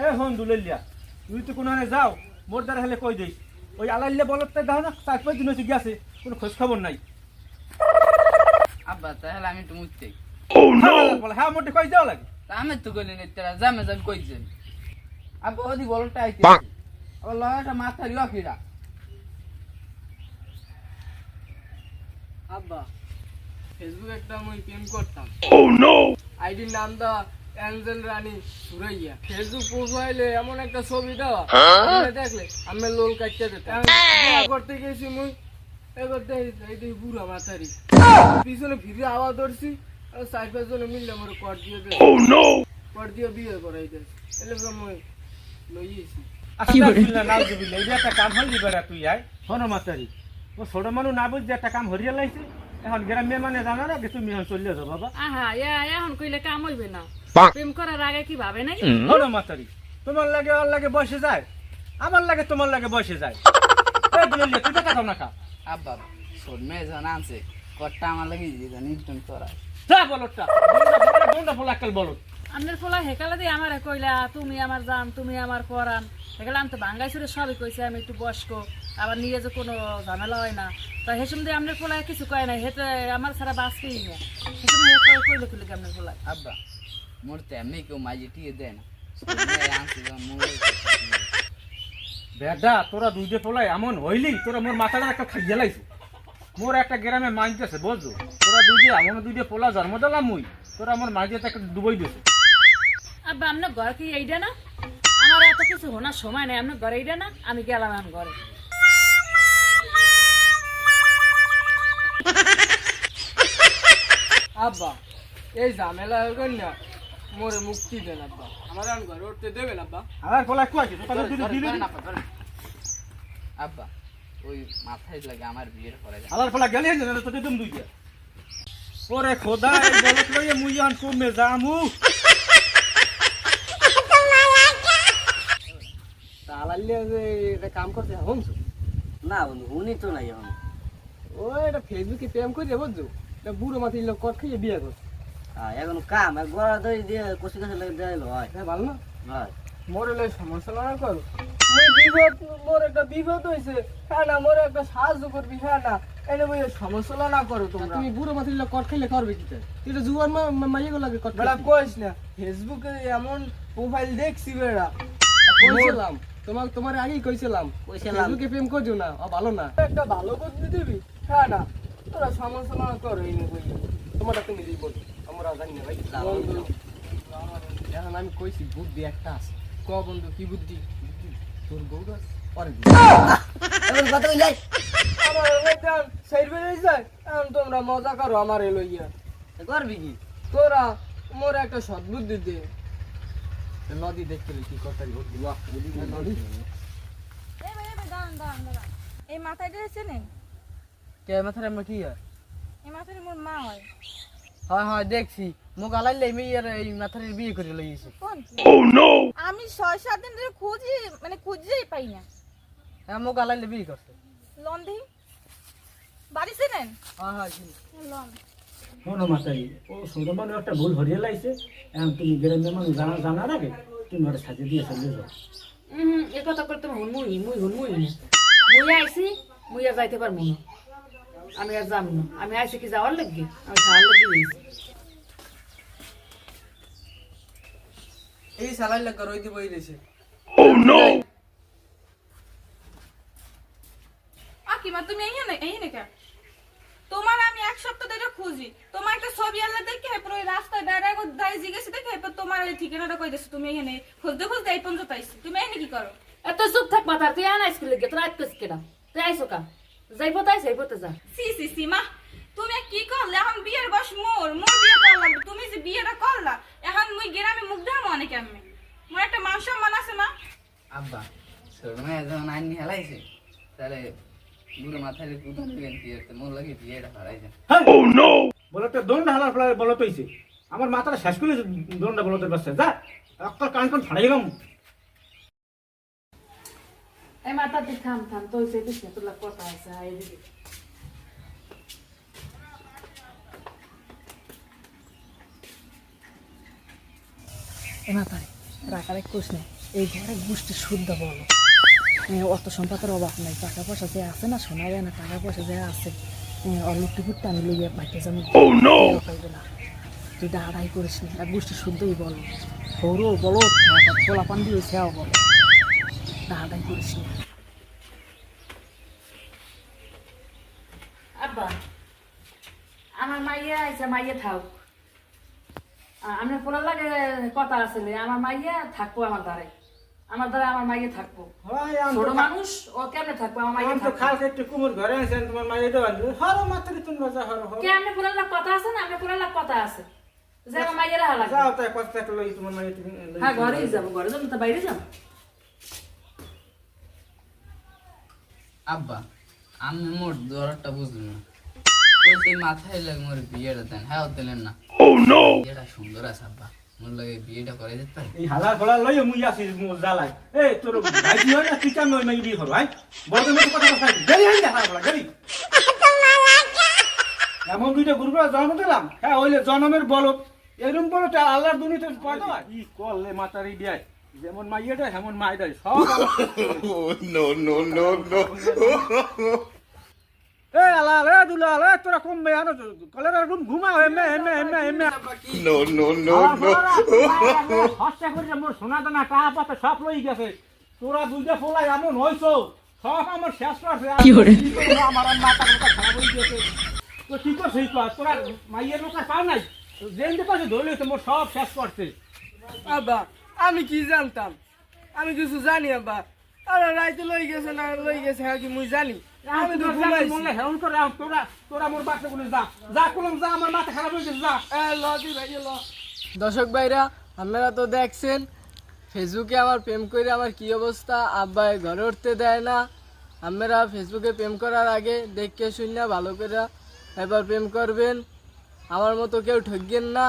এ হন দুলেলিয়া তুই তো কোনো যাও মোর দ্বারা হেলে কই দিস ওই আলাইলে বলতে দাও না চার পাঁচ দিন হয়েছে গিয়েছে কোনো খোঁজ খবর নাই। আব্বা তাহলে আমি একটু মুছতে হ্যাঁ, বলে হ্যাঁ মোটে কই যাও লাগে? আমি তো গলি নে তেরা জামে জাম কইছেন আব্বা ওদি বলটা আইতে আবার লয়াটা মাথা লকিরা আব্বা ফেসবুক একটা মুই প্রেম করতাম। আইডির নাম the angel Rani Suraiya Facebook প্রোফাইলে এমন একটা ছবি দেওয়া দেখলে আমি লোল কাটতে দিতাম করতে গেছি মুই করতে এই বুড়া মাথারি পিছনে ফিরে আওয়াজ ধরছি আর চার পাঁচ জনে মিললে আমার কর দিয়ে দে কর দিয়ে বিয়ে করাই দে এলে মুই লইয়েছি এটা একটা কাম হল দিবারা তুই আয় হন মাতারি ও ছোট মানুষ না বুঝতে একটা কাম হরিয়া লাইছে এখন গ্রামে মানে জানো না তুমি মিহন চলে যাও বাবা। আহা ইয়া এখন কইলে কাম হইবে না। প্রেম করার আগে কি ভাবে নাকি? হন মাতারি তোমার লাগে আর লাগে বসে যায় আমার লাগে তোমার লাগে বসে যায়। এই দুলেলিয়া, তুই টাকা দাও না খা আব্বা শোন মে জান আনছে করটা আমার লাগে দেন ইনটন করা যা বলটা বন্ধ বলা কাল বলো আপনার ফলা হেকালা দিয়ে আমার কইলা তুমি আমার জান তুমি আমার পরান হেকালা আমি তো বাঙ্গাই সুরে সবই কইছে আমি একটু বয়স্ক আবার নিয়ে যে কোনো ঝামেলা হয় না। তা হেসুম দিয়ে আপনার ফলা কিছু কয় না হেতে আমার ছাড়া বাঁচকেই না। হেসুম কইলে কইলে কি আপনার ফলা? আব্বা মোর তো এমনি কেউ মাঝে টিয়ে দেয় না। বেদা তোরা দুইটে পোলাই এমন হইলি তোরা মোর মাথাটা একটা খাইয়ে লাইছো। মোর একটা গ্রামে মাইতেছে বুঝছ? তোরা দুইটে এমন দুইটে পোলা জন্ম দিলাম মুই তোরা আমার মাঝে একটা ডুবাই দিছে আব্বা আপনার ঘর কি এইটা না? আমার এত কিছু হোনার সময় নেই আপনার ঘরে এইটা না? আমি গেলাম এখন ঘরে। আব্বা এই ঝামেলা হয়ে না মোরে মুক্তি দেন আব্বা। আমার আন ঘরে উঠতে দেবেন আব্বা। আমার পোলা কুয়াছে তোরা দুইটে ধরেন, দিলে আব্বা, ওই মাথায় লাগে আমার বিয়ের পরে গেলে না তুমি দুইটা। ওরে খোদা এই বলত লইয়ে মুই আন কমে যামু। যে এটা কাম করতে হমছো না বন্ধু উনি তো নাই এখন। ও এটা ফেসবুকে প্রেম করে বুঝছ এটা বুড়ো মাথায় লোক কট বিয়ে করছে? হ্যাঁ, এখন কাম গড়া দই দিয়ে কষি লাগে হয়। হ্যাঁ ভালো না? হয়। সমস্যা না করো। মুই বিপদ মোর একটা বিপদ হইছে। হ্যাঁ না মোর একটা সাহায্য করবি হ্যাঁ না এনে বই সমস্যা না করো তোমরা। তুমি বুড়ো মাথায় লোক কট খাইলে করবে কি তুই তো জুয়ার মাইয়ে লাগে কট বেড়া কইস না ফেসবুকে এমন প্রোফাইল দেখছি বেড়া। কইছিলাম। তোমার তোমার আগেই কইছিলাম। কইছিলাম। ফেসবুকে প্রেম করছ না? ও ভালো না? একটা ভালো করতে দিবি? হ্যাঁ না। তোরা সমালোচনা করো এই বই তোমারটা তুমি দিব আমরা জানি না ভাই। এখন আমি কইছি বুদ্ধি একটা আছে। ক বন্ধু কি বুদ্ধি? তোর বউ আছে। পরে এখন কথা কই যাই আমার এলাকার সাইড বেড়ে যায় এখন তোমরা মজা করো আমার এলইয়া করবি কি? তোরা মোর একটা সদ্বুদ্ধি দে। নদী দেখতে কি বাহ নদী। এই মাথায় দিয়েছে নেই কে মাথায় আমরা কি হয়? এই মাথায় মোর মা হয়। হয় হয় দেখছি। মুখ আলাইলে মেয়ের এই মাথার বিয়ে করে লইয়েছে কোন আমি ছয় সাত দিন ধরে খুঁজি মানে খুঁজেই পাই না। হ্যাঁ মুখ আলাইলে বিয়ে করছে। লন দিই বাড়ি চেনেন? হ্যাঁ হ্যাঁ। লন হন মাতারি ও ছোট মানুষ একটা ভুল হরিয়ে লাইছে। এখন তুমি গ্রামে মানুষ জানা জানার আগে তুমি ওর সাথে দিয়ে চলে যাও। এ কথা করতে মুই মুই মুই হুন মুই না মুই আইছি মুই আর যাইতে পারব না। আমি আর যাব না। আমি আইছি কি যাওয়ার লাগবে আমি খাওয়ার লাগবে এই সালাই লাগা রই দিব এই দেশে। আকিমা তুমি এই না এই না কেন তোমার আমি এক সপ্তাহ ধরে খুঁজি। তোমার একটা ছবি আল্লাহ দেখে এরপর ওই রাস্তায় বেড়ায় দাই জিজ্ঞেসে দেখে এরপর তোমার ওই ঠিকানাটা কই দিছো? তুমি এখানে খুঁজতে খুঁজতে এই পর্যন্ত আইছি তুমি এখানে কি করো? এত চুপ থাক মাথা তুই আন আইসকে লেগে তোর আইত কেডা? তুই আইসো কা? যাইবো তাই যাইবো তো যা। সি সি সি মা তুমি কি করলে? এখন বিয়ের বয়স মোর মোর বিয়ে করলাম তুমি যে বিয়েটা করলা এখন মুই গ্রামে মুখ দেখাবো অনেক আমি মোর একটা মান সম্মান আছে না আব্বা ছোট মেয়ে যখন আইনি হেলাইছে তাহলে বুড়ো মাথায় মোর লাগে বিয়েটা হারাই যায় বলতে হালার ফেলার বলত হইছে। আমার মাথাটা শেষ করে দোনটা বলতে পারছে যা। অক্কর কান কান ফাড়াই গেলাম। এই মাথা তুই থাম দিস তোর কথা আছে এই দিকে এই মাথা রাখারে কুছ নেই। এই ঘরে গোষ্ঠী শুদ্ধ বলো। এ, অত সম্পদের অভাব নাই। টাকা পয়সা যে আছে না শোনা যায় না টাকা পয়সা যে আছে অল্প টুকুরটা আমি লইয়া বাইকে যাব। পাইবে না তুই দাঁড়াই করিস নি এক গোষ্ঠী শুদ্ধই বলো। সৌর বলো পোলা পান দিয়ে সেও বলো। দাঁড়াই করিস নি। আব্বা আমার মাইয়া আছে মাইয়া থাক। আমরা পোলার লাগে কথা আছে আমার মাইয়া থাকব আমার দ্বারে আমার দ্বারা আমার মাইয়া থাকব। ছোট মানুষ ও কেমনে থাকব? আমার মাইয়া আমি তো থাকব। খালকে একটু কুমুর ঘরে আছেন তোমার মাইয়ে দেওয়ান হরো মাত্র তোমরা যা হরো হরো। কেমনে পোলার লাগ কথা আছে না? আমরা পোলার লাগ কথা আছে। যে আমার মাইয়া রাহা লাগবে। যাও তাই কথা একটা লই তোমার মাইয়ে তুমি হ্যাঁ ঘরেই যাব ঘরে যাব তো বাইরে যাব? আব্বা আমি মোর দরটা বুঝলাম না। ওই সেই মাথায় লাগে মোর বিয়েটা দেন। হ্যাঁ দিলেন না। বিয়েটা সুন্দর আছে আব্বা। মোর লাগে বিয়েটা করে দিতে পারে। এই হালা খোলা লই মুই আসি মোর জ্বালাই এই তোর ভাইজি হয় না তুই কেন মাইয়ে বিয়ে করো ভাই বড় মতো কথা কথা গেলি হই না হালা খোলা গেলি। এমন দুইটা গুরুরা জন্ম দিলাম। হ্যাঁ ওইলে জন্মের বলত এরকম বলত আল্লাহর দুনিতে পয়দা ই করলে মাতারি বিয়ায়। যেমন মাইয়েটা হেমন মাইদাই সব এ আলা রে দুলা রে তোরা কম মে আনো? কলেরা রুম ঘুমা এমে এমে এমে এমে No, no, no, no. হস্তা করে মোর সোনা দানা টাকা পাতা সব লই গেছে। তোরা দুইটা ফলাই এমন হইছো সব আমার শেষ করছে আর কি করব, আমার আর মাথা মাথা খারাপ গেছে? তো কি করছিস তো তোরা মাইয়ের লোক আর পাও নাই? যেতে পারছে ধরলে তো মোর সব শেষ করছে। আব্বা আমি কি জানতাম? আমি কিছু জানি আরে রাইতে লই গেছে না লই গেছে হ্যাঁ কি মুই জানি? আমি তো ঘুমাইছি মনে হেউন করে আম, তোরা তোরা মোর বাচ্চা গুলো যা। যা করলাম যা আমার মাথা খারাপ হয়ে গেছে যা। এ, ল দি ভাই ল। দর্শক ভাইরা আপনারা তো দেখছেন ফেসবুকে আমার প্রেম করে আমার কি অবস্থা? আব্বাই ঘরে উঠতে দেয় না। আপনারা ফেসবুকে প্রেম করার আগে দেখে শুনে ভালো করে এবার প্রেম করবেন। আমার মতো কেউ ঠকবেন না।